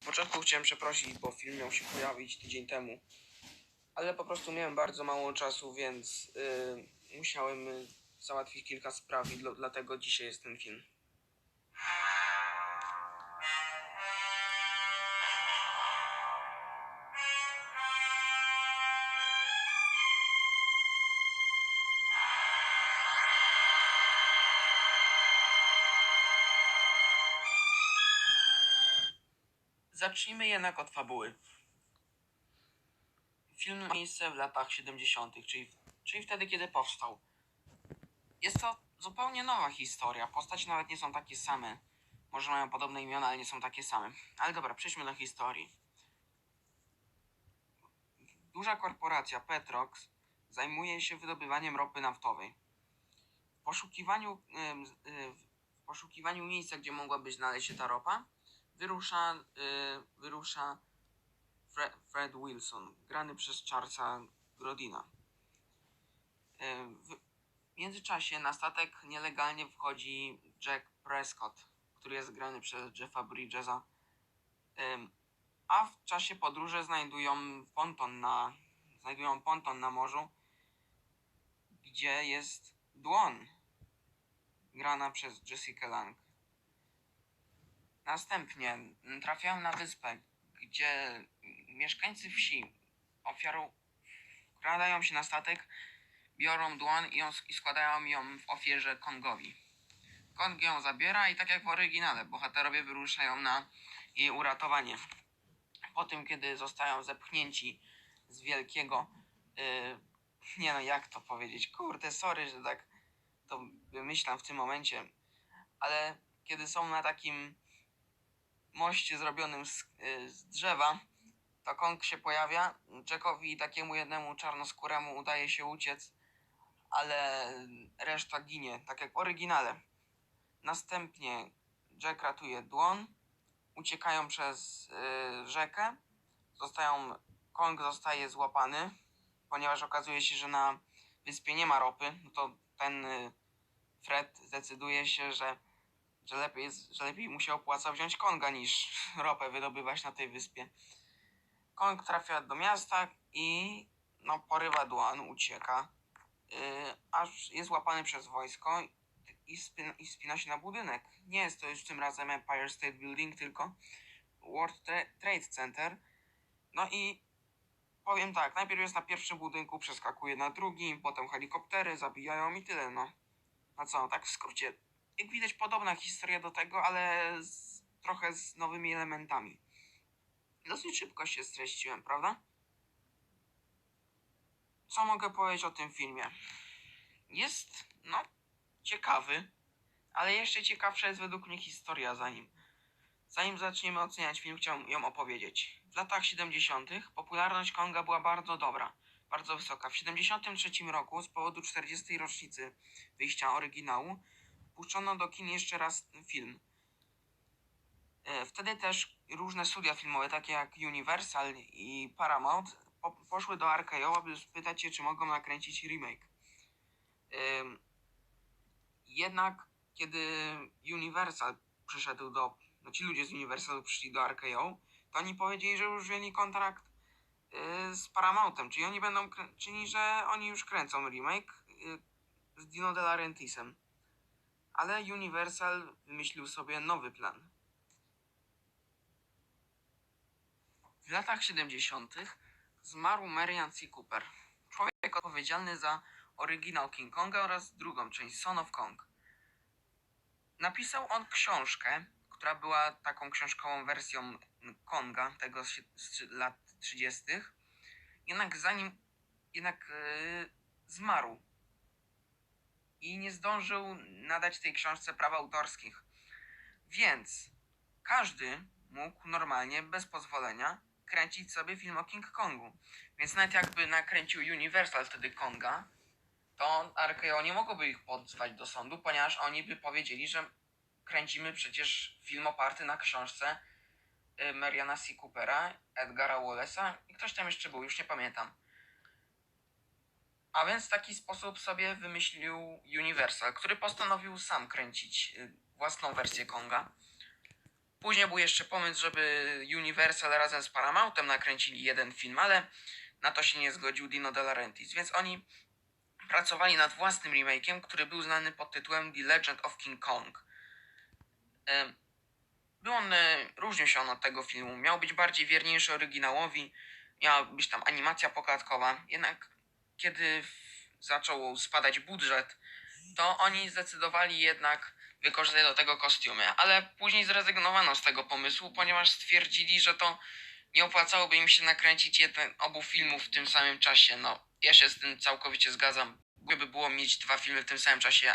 W początku chciałem przeprosić, bo film miał się pojawić tydzień temu. Ale po prostu miałem bardzo mało czasu, więc yy, musiałem y, załatwić kilka spraw i dla- dlatego dzisiaj jest ten film. Zacznijmy jednak od fabuły. Film ma miejsce w latach 70., czyli, czyli wtedy, kiedy powstał. Jest to zupełnie nowa historia. Postaci nawet nie są takie same. Może mają podobne imiona, ale nie są takie same. Ale dobra, przejdźmy do historii. Duża korporacja Petrox zajmuje się wydobywaniem ropy naftowej. W poszukiwaniu, y, w poszukiwaniu miejsca, gdzie mogłaby znaleźć się ta ropa, wyrusza, y, wyrusza Fred, Fred Wilson, grany przez Charlesa Grodina. Y, W międzyczasie na statek nielegalnie wchodzi Jack Prescott, który jest grany przez Jeffa Bridgesa. Ym, A w czasie podróży znajdują ponton na, znajdują ponton na morzu, gdzie jest Dłon, grana przez Jessica Lang. Następnie mm, trafiają na wyspę, gdzie mieszkańcy wsi ofiarą wkradają się na statek, biorą dłoń i, ją, i składają ją w ofierze Kongowi. Kong ją zabiera i tak jak w oryginale, bohaterowie wyruszają na jej uratowanie. Po tym, kiedy zostają zepchnięci z wielkiego... Yy, nie no, jak to powiedzieć? Kurde, sorry, że tak to wymyślam w tym momencie, ale kiedy są na takim moście zrobionym z, y, z drzewa, to Kong się pojawia. Jackowi takiemu jednemu czarnoskóremu udaje się uciec, ale reszta ginie, tak jak w oryginale. Następnie Jack ratuje dłoń, uciekają przez y, rzekę, zostają, Kong zostaje złapany, ponieważ okazuje się, że na wyspie nie ma ropy, no to ten y, Fred zdecyduje się, że że lepiej, jest, że lepiej mu się opłaca wziąć Konga niż ropę wydobywać na tej wyspie. Kong trafia do miasta i no, porywa Duan, ucieka, yy, aż jest łapany przez wojsko i spina, i spina się na budynek. Nie jest to już tym razem Empire State Building, tylko World Tra- Trade Center. No i powiem tak, najpierw jest na pierwszym budynku, przeskakuje na drugim, potem helikoptery zabijają i tyle, no. No co, tak w skrócie, jak widać, podobna historia do tego, ale z, trochę z nowymi elementami. Dosyć szybko się streściłem, prawda? Co mogę powiedzieć o tym filmie? Jest, no, ciekawy, ale jeszcze ciekawsza jest według mnie historia za nim. Zanim zaczniemy oceniać film, chciałem ją opowiedzieć. W latach 70. popularność Konga była bardzo dobra, bardzo wysoka. W 73 roku, z powodu 40. rocznicy wyjścia oryginału, puszczono do kin jeszcze raz film. E, Wtedy też różne studia filmowe, takie jak Universal i Paramount, po, poszły do RKO, aby spytać się, czy mogą nakręcić remake. Ym, Jednak kiedy Universal przyszedł do, no ci ludzie z Universalu przyszli do RKO, to oni powiedzieli, że już wzięli kontrakt y, z Paramountem, czyli oni będą, czyli że oni już kręcą remake z Dino De Laurentiisem. Ale Universal wymyślił sobie nowy plan. W latach 70. zmarł Marian C. Cooper, człowiek odpowiedzialny za oryginał King Konga oraz drugą część Son of Kong. Napisał on książkę, która była taką książkową wersją Konga, tego z, lat 30. Jednak zanim jednak yy, zmarł i nie zdążył nadać tej książce praw autorskich. Więc każdy mógł normalnie, bez pozwolenia, kręcić sobie film o King Kongu. Więc nawet jakby nakręcił Universal wtedy Konga, to RKO nie mogłoby ich pozwać do sądu, ponieważ oni by powiedzieli, że kręcimy przecież film oparty na książce y, Mariana C. Coopera, Edgara Wallace'a i ktoś tam jeszcze był, już nie pamiętam. A więc taki sposób sobie wymyślił Universal, który postanowił sam kręcić y, własną wersję Konga. Później był jeszcze pomysł, żeby Universal razem z Paramountem nakręcili jeden film, ale na to się nie zgodził Dino De Laurentiis, więc oni pracowali nad własnym remake'iem, który był znany pod tytułem The Legend of King Kong. Em, Był on, e, różnił się on od tego filmu. Miał być bardziej wierniejszy oryginałowi, miała być tam animacja poklatkowa, jednak kiedy zaczął spadać budżet, to oni zdecydowali jednak wykorzystać do tego kostiumy, ale później zrezygnowano z tego pomysłu, ponieważ stwierdzili, że to nie opłacałoby im się nakręcić jeden, obu filmów w tym samym czasie. No, ja się z tym całkowicie zgadzam. Gdyby było mieć dwa filmy w tym samym czasie,